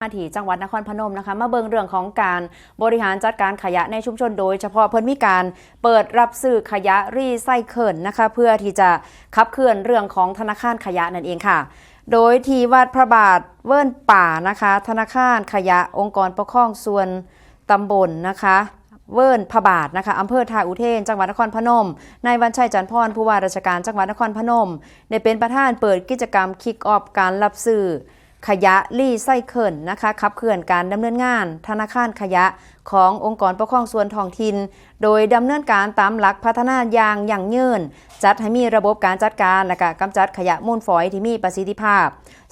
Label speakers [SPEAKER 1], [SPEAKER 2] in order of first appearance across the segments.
[SPEAKER 1] มาที่จังหวัดนครพนมนะคะมาเบิงเรื่องของการบริหารจัดการขยะในชุมชนโดยเฉพาะเพิ่นมีการเปิดรับซื้อขยะรีไซเคิลนะคะเพื่อที่จะขับเคลื่อนเรื่องของธนาคารขยะนั่นเองค่ะ โดยที่วัดพระบาทเวิ้นป่านะคะ ธนาคารขยะองค์กรปกครองส่วนตำบลนะคะเวิ้นพระบาทนะคะอำเภอท่าอุเทน จังหวัดนครพนม นายวันชัยจันพรผู้ว่าราชการจังหวัดนครพนม ได้เป็นประธานเปิดกิจกรรมคิกออฟการรับซื้อ ขยะรีไซเคิลนะคะขับเคลื่อนการดำเนินงาน ธนาคารขยะขององค์กรปกครองส่วนท้องถิ่นโดยดำเนินการตามหลักพัฒนาอย่างยั่งยืน จัดให้มีระบบการจัดการและก็กำจัดขยะมูลฝอยที่มีประสิทธิภาพ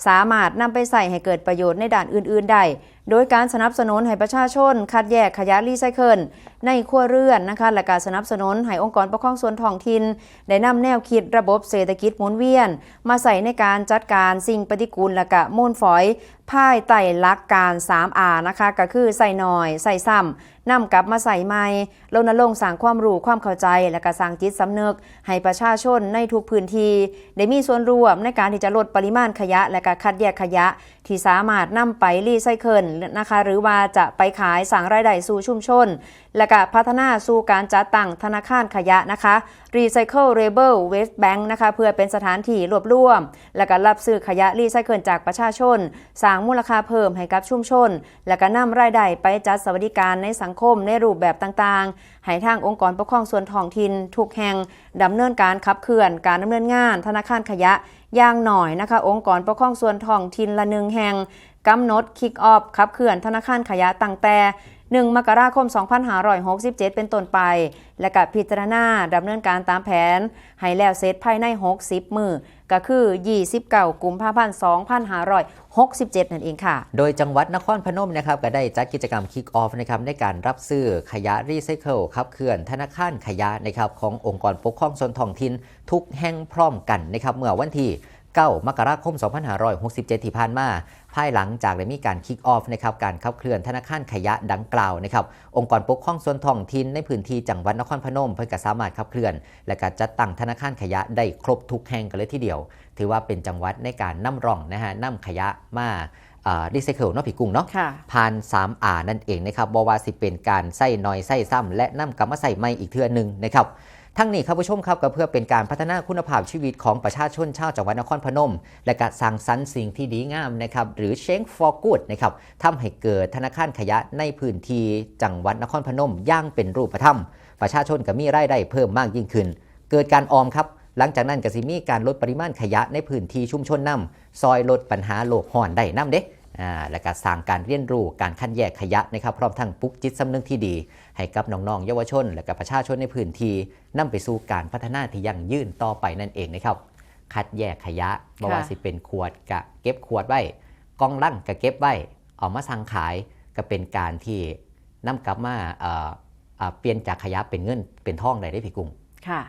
[SPEAKER 1] สามารถนำไปใส่ให้เกิดประโยชน์ในด้านอื่น ๆ ได้ โดยการสนับสนุนให้ประชาชนคัดแยกขยะรีไซเคิล ในครัวเรือนนะคะและการสนับสนุนให้องค์กรปกครองส่วนท้องถิ่นได้นำแนวคิดระบบเศรษฐกิจหมุนเวียน มาใส่ในการจัดการสิ่งปฏิกูลและก็มูลฝอยภายใต้หลักการ 3R นะคะก็คือใส่หน่อย ใส่ซ้ำนำกลับมาใส่ใหม่รณรงค์สร้างความรู้ความเข้าใจ และก็สร้างจิตสำนึก ให้ประชาชนในทุกพื้นที่ได้มีส่วนร่วมในการที่จะลดปริมาณขยะ และก็คัดแยกขยะ ที่สามารถนำไปรีไซเคิลนะคะ หรือว่าจะไปขายสร้างรายได้สู่ชุมชน และก็พัฒนาสู่การจัดตั้งธนาคารขยะนะคะ Recycle Rebel Waste Bank นะคะเพื่อเป็นสถานที่รวบรวม และก็รับซื้อขยะรีไซเคิลจากประชาชน สร้างมูลค่าเพิ่มให้กับชุมชน และก็นำรายได้ไปจัดสวัสดิการในสังคมในรูปแบบต่างๆ ให้ทางองค์กรปกครองส่วนท้องถิ่นทุกแห่งดำเนินการขับเคลื่อนการดำเนินงาน ธนาคารขยะอย่างหน่อยนะคะ องค์กรปกครองส่วนท้องถิ่นละหนึ่งแห่งกำหนดคิกออฟขับเคลื่อนธนาคารขยะตั้งแต่ 1 มกราคม 2567 เป็นต้นไป และก็พิจารณาดำเนินการตามแผน ให้แล้วเสร็จภายใน 60 มือก็คือ 29 กุมภาพันธ์ 2567 นั่นเองค่ะ
[SPEAKER 2] โดยจังหวัดนครพนมนะครับก็ได้จัดกิจกรรม Kick Off นะครับในการรับซื้อขยะรีไซเคิลขับเคลื่อนธนาคารขยะนะครับขององค์กรปกครองส่วนท้องถิ่นทุกแห่งพร้อมกันนะครับเมื่อวันที่ 9 มกราคม 2567 ที่ผ่านมา ภายหลังจากได้มีการ Kick Off นะครับการขับเคลื่อนธนาคารขยะดังกล่าวนะครับองค์กรปกครองส่วนท้องถิ่นในพื้นที่จังหวัดนครพนมเพื่อก็สามารถขับเคลื่อน และการจัดตั้งธนาคารขยะได้ครบทุกแห่งกันเลยทีเดียว ถือว่าเป็นจังหวัดในการนำร่องนะฮะนำขยะมารีไซเคิลเนาะพี่กุ้งเนาะ
[SPEAKER 1] ค่ะ
[SPEAKER 2] ผ่าน 3R นั่นเองนะครับบว่าสิเป็นการใส่น้อยใส่ซ้ำและนำกลับมาใส่ใหม่อีกเทื่อหนึ่งนะครับ ทั้งนี้ครับผู้ชมครับก็เพื่อเป็นการพัฒนาคุณภาพชีวิตของประชาชนชาวจังหวัดนครพนม และการสร้างสรรค์สิ่งที่ดีงามนะครับหรือ Change for Good นะครับทำให้เกิดธนาคารขยะในพื้นที่จังหวัดนครพนมย่างเป็นรูปธรรม ประชาชนก็มีรายได้เพิ่มมากยิ่งขึ้น เกิดการออมครับหลังจากนั้นก็สิมีการลดปริมาณขยะในพื้นที่ชุมชนนำซอยลดปัญหาโลกห่อนได้นำเด้อ่า และก็สร้างการเรียนรู้การคัดแยกขยะนะครับพร้อมทั้งปลุกจิตสำนึกที่ดี ให้กับน้องๆเยาวชน และก็ประชาชนในพื้นที่นำไปสู่การพัฒนาที่ยั่งยืนต่อไปนั่นเองนะครับคัดแยกขยะบ่ว่าสิเป็นขวดกะเก็บขวดไว้กองลังกะเก็บไว้เอามาสั่งขายก็เป็นการที่นำกลับมาเปลี่ยนจากขยะเป็นเงินเป็นทองได้ได้พี่กุ้ง
[SPEAKER 1] ค่ะ